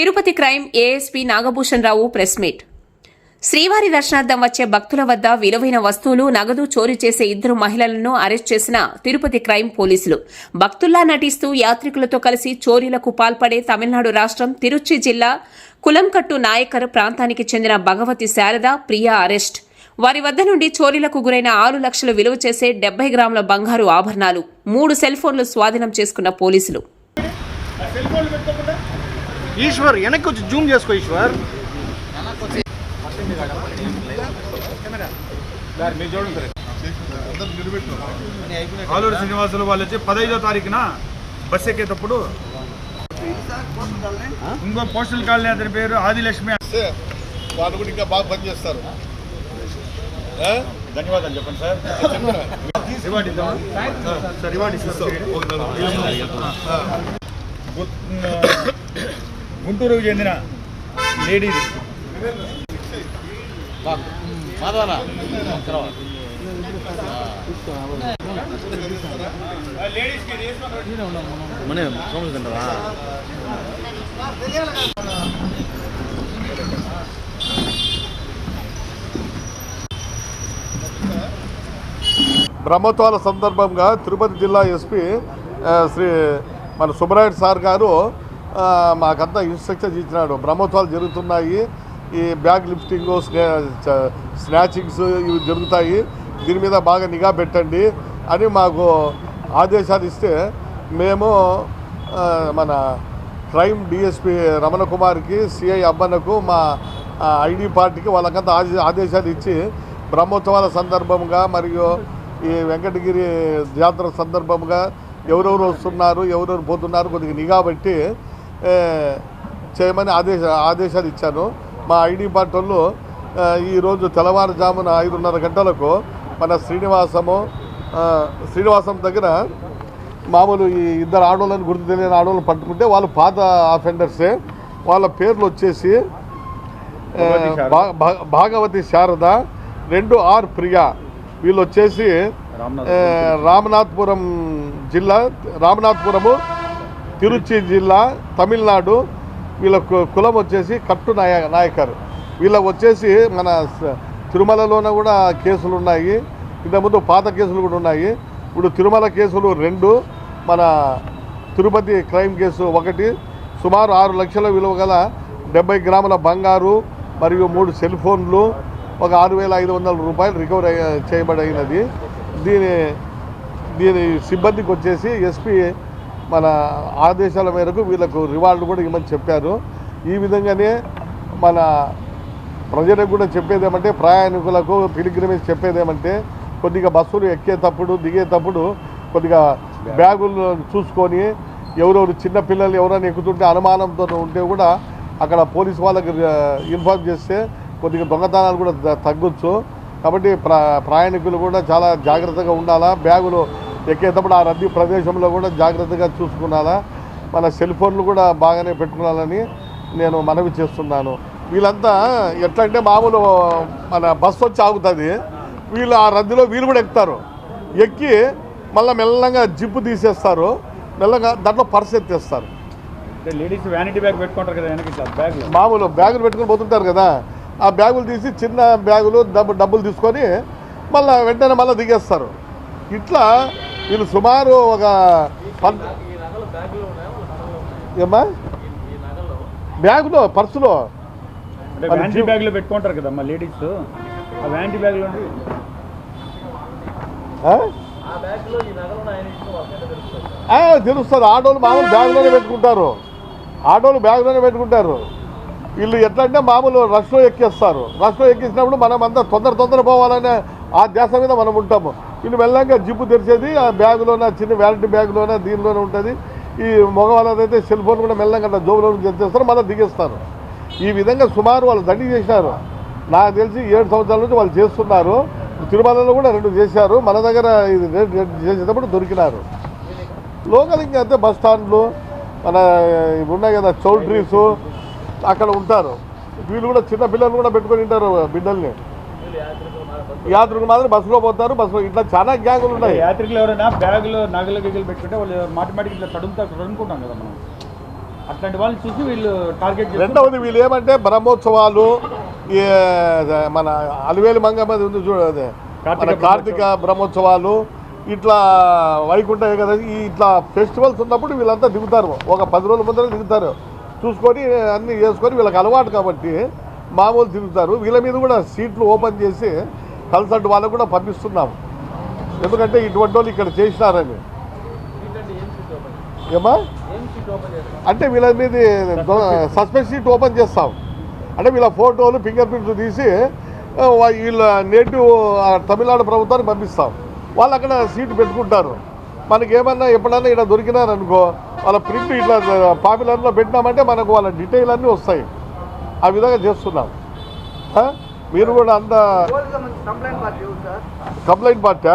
Tirupati crime ASP Nagabhushan Rao press meet. శ్రీవారి దర్శనార్థం వచ్చే భక్తుల వద్ద విలువైన వస్తువులు నగదు చోరీ చేసే ఇద్దరు మహిళలను అరెస్ట్ చేసిన తిరుపతి క్రైమ్ పోలీసులు. భక్తుల్లా నటిస్తూ యాత్రికులతో కలిసి చోరీలకు పాల్పడే తమిళనాడు రాష్ట్రం తిరుచి జిల్లా కులంకట్టు నాయకర్ ప్రాంతానికి చెందిన భగవతి శారద ప్రియా అరెస్ట్. వారి వద్ద నుండి చోరీలకు గురైన ఆరు లక్షలు విలువ చేసే డెబ్బై గ్రాముల బంగారు ఆభరణాలు మూడు సెల్ ఫోన్లు స్వాధీనం చేసుకున్న పోలీసులు. ఈశ్వర్ వెనక్కి వచ్చి జూమ్ చేసుకో ఈశ్వర్. ఆలూరు శ్రీనివాసులు వాళ్ళు వచ్చి పదహైదో తారీఖున బస్ ఎక్కేటప్పుడు ఇంకో పోస్టల్ కాలనీ అతని పేరు ఆదిలక్ష్మి. వాళ్ళు కూడా ఇంకా బాగా పనిచేస్తారు ఆ? ధన్యవాదాలు చెప్పండి సార్? సార్ రివార్డ్ గుంటూరుకు చెందిన మన తింటారా బ్రహ్మోత్సవాల సందర్భంగా తిరుపతి జిల్లా ఎస్పీ శ్రీ మన సుబ్బరాయుడు సార్ గారు మాకంతా ఇన్స్ట్రక్చర్ ఇచ్చినాడు. బ్రహ్మోత్సవాలు జరుగుతున్నాయి. ఈ బ్యాగ్ లిఫ్టింగ్ స్నా స్నాచింగ్స్ ఇవి జరుగుతాయి. దీని మీద బాగా నిఘా పెట్టండి అని మాకు ఆదేశాలు ఇస్తే మేము మన క్రైమ్ డిఎస్పి రమణ కుమార్కి సిఐ అబ్బన్నకు మా ఐడి పార్టీకి వాళ్ళకంతా ఆదే- ఆదేశాలు ఇచ్చి బ్రహ్మోత్సవాల సందర్భంగా మరియు ఈ వెంకటగిరి జాతర సందర్భంగా ఎవరెవరు వస్తున్నారు ఎవరెవరు పోతున్నారు కొద్దిగా నిఘా పెట్టి చేయమని ఆదేశ ఆదేశాలు ఇచ్చాను. మా ఐడి పార్టీ వాళ్ళు ఆ, ఈరోజు తెల్లవారుజామున ఐదున్నర గంటలకు మన శ్రీనివాసము శ్రీనివాసం దగ్గర మామూలు ఈ ఇద్దరు ఆడవాళ్ళని గుర్తు తెలియని ఆడవాళ్ళని పట్టుకుంటే వాళ్ళు పాత అఫెండర్సే వాళ్ళ పేర్లు వచ్చేసి భగవతి శారద. భా- భా- భాగవతి శారద రెండు ఆర్ ప్రియా. వీళ్ళు వచ్చేసి రామనాథపురం జిల్లా రామనాథపురము తిరుచి జిల్లా తమిళనాడు వీళ్ళ కు- కులం వచ్చేసి కట్టు నాయ నాయకారు. వీళ్ళ వచ్చేసి మన తిరుమలలోన కూడా కేసులు ఉన్నాయి ఇంతకుముందు పాత కేసులు కూడా ఉన్నాయి. ఇప్పుడు తిరుమల కేసులు రెండు మన తిరుపతి క్రైమ్ కేసు ఒకటి సుమారు ఆరు లక్షల విలువ గల డెబ్బై గ్రాముల బంగారు మరియు మూడు సెల్ ఫోన్లు ఒక ఆరు వేల ఐదు వందల రూపాయలు రికవర్ చేయబడినది. దీని దీని సిబ్బందికి వచ్చేసి ఎస్పీ మన ఆదేశాల మేరకు వీళ్ళకు రివార్డు కూడా ఇవ్వమని చెప్పారు. ఈ విధంగానే మన ప్రజలకు కూడా చెప్పేది ఏమంటే ప్రయాణికులకు పిలిగ్రిమేజ్ చెప్పేది ఏమంటే కొద్దిగా బస్సులు ఎక్కేటప్పుడు దిగేటప్పుడు కొద్దిగా బ్యాగులు చూసుకొని ఎవరెవరు చిన్నపిల్లలు ఎవరైనా ఎక్కుతుంటే అనుమానంతో ఉంటే కూడా అక్కడ పోలీస్ వాళ్ళకి ఇన్ఫార్మ్ చేస్తే కొద్దిగా దొంగతనాలు కూడా తగ్గొచ్చు. కాబట్టి ప్ర ప్రయాణికులు కూడా చాలా జాగ్రత్తగా ఉండాలా బ్యాగులు ఎక్కేటప్పుడు ఆ రద్దీ ప్రదేశంలో కూడా జాగ్రత్తగా చూసుకున్నాలా? మన సెల్ ఫోన్లు కూడా బాగానే పెట్టుకోవాలని నేను మనవి చేస్తున్నాను. వీళ్ళంతా ఎట్లా అంటే మామూలు మన బస్సు వచ్చి ఆగుతుంది. వీళ్ళు ఆ రద్దీలో వీళ్ళు కూడా ఎక్కుతారు. ఎక్కి మళ్ళీ మెల్లగా జిప్పు తీసేస్తారు. మెల్లగా దాంట్లో పర్స్ ఎత్తేస్తారు. లేడీస్ వ్యానిటీ బ్యాగ్ పెట్టుకుంటారు కదా వెనక బ్యాగ్ మామూలు బ్యాగులు పెట్టుకొని పోతుంటారు కదా. ఆ బ్యాగులు తీసి చిన్న బ్యాగులు డబ్బు డబ్బులు తీసుకొని మళ్ళీ వెంటనే మళ్ళీ దిగేస్తారు. ఇట్లా వీళ్ళు సుమారు ఒక పన్ ఏమ్మా? బ్యాగులో పర్సులో. జీ- బ్యాగ్లో పెట్టుకుంటారు కదా మా లేడీస్. ఆ వ్యానిటీ బ్యాగ్లో ఆ? ఆ, తెలుస్తుంది? ఆటోలు మామూలు బ్యాగ్లోనే పెట్టుకుంటారు. ఆటోలు బ్యాగ్లోనే పెట్టుకుంటారు. వీళ్ళు ఎట్లా అంటే మామూలు రష్లో ఎక్కేస్తారు. రష్లో ఎక్కించినప్పుడు మనం అంతా తొందర తొందర పోవాలనే ఆ ధ్యాస మీద మనం ఉంటాము. వీళ్ళు మెల్లగా జిప్పు తెరిచేది ఆ బ్యాగులోన చిన్న వ్యాలిటీ బ్యాగ్లోన దీనిలోనే ఉంటుంది. ఈ మగవాళ్ళదైతే సెల్ ఫోన్ కూడా మెల్లగా అట్లా జోబులో నుంచి ఎత్తేస్తారు మళ్ళీ దిగేస్తారు. ఈ విధంగా సుమారు వాళ్ళు దండి చేసినారు నాకు తెలిసి ఏడు సంవత్సరాల నుంచి వాళ్ళు చేస్తున్నారు. తిరుమలలో కూడా రెండు చేశారు. మన దగ్గర ఇది రెండు రెండు చేసేటప్పుడు దొరికినారు. లోకల్ ఇంకా అంతే బస్ స్టాండ్లు మన ఉన్నాయి కదా చౌల్ట్రీసు అక్కడ ఉంటారు. వీళ్ళు కూడా చిన్న పిల్లలు కూడా పెట్టుకొని ఉంటారు బిడ్డల్ని. యాత్రికులు మాత్రం బస్సులో పోతారు. బస్సులో ఇట్లా చాలా గ్యాంగులు ఉన్నాయి. యాత్రికులు ఎవరైనా బ్యాగులో నగలు గిగలు పెట్టుకుంటే వాళ్ళు మాటిమాటికి ఇట్లా తడుముతా తడుముకుంటాం కదా మనం. అట్లాంటి వాళ్ళని చూసి వీళ్ళు టార్గెట్ రెండవది వీళ్ళు ఏమంటే బ్రహ్మోత్సవాలు ఈ మన అలివేలి మంగమ్మ ఉంది చూడదు కార్తీక మన కార్తీక బ్రహ్మోత్సవాలు ఇట్లా వైకుంఠ ఈ ఇట్లా ఫెస్టివల్స్ ఉన్నప్పుడు వీళ్ళంతా దిగుతారు. ఒక పది రోజుల ముందర దిగుతారు. చూసుకొని అన్నీ చేసుకొని వీళ్ళకి అలవాటు కాబట్టి మామూలు తిరుగుతారు. వీళ్ళ మీద కూడా సీట్లు ఓపెన్ చేసి కన్సల్ట్ వాళ్ళకు కూడా పంపిస్తున్నాం ఎందుకంటే ఇటువంటి వాళ్ళు ఇక్కడ చేసినారని. ఏమా? అంటే వీళ్ళ మీద సస్పెన్స్ సీట్ ఓపెన్ చేస్తాం. అంటే వీళ్ళ ఫోటోలు ఫింగర్ ప్రింట్లు తీసి వీళ్ళ నేటివ్ ఆ, తమిళనాడు ప్రభుత్వానికి పంపిస్తాం. వాళ్ళు అక్కడ సీట్ పెట్టుకుంటారు. మనకి ఏమన్నా ఎప్పుడన్నా ఇక్కడ దొరికినారనుకో వాళ్ళ ప్రింట్ ఇట్లా పాపులర్లో పెట్టినామంటే మనకు వాళ్ళ డీటెయిల్ అన్నీ వస్తాయి. ఆ విధంగా చేస్తున్నాం? మీరు కూడా అంత కంప్లైంట్ పార్టీ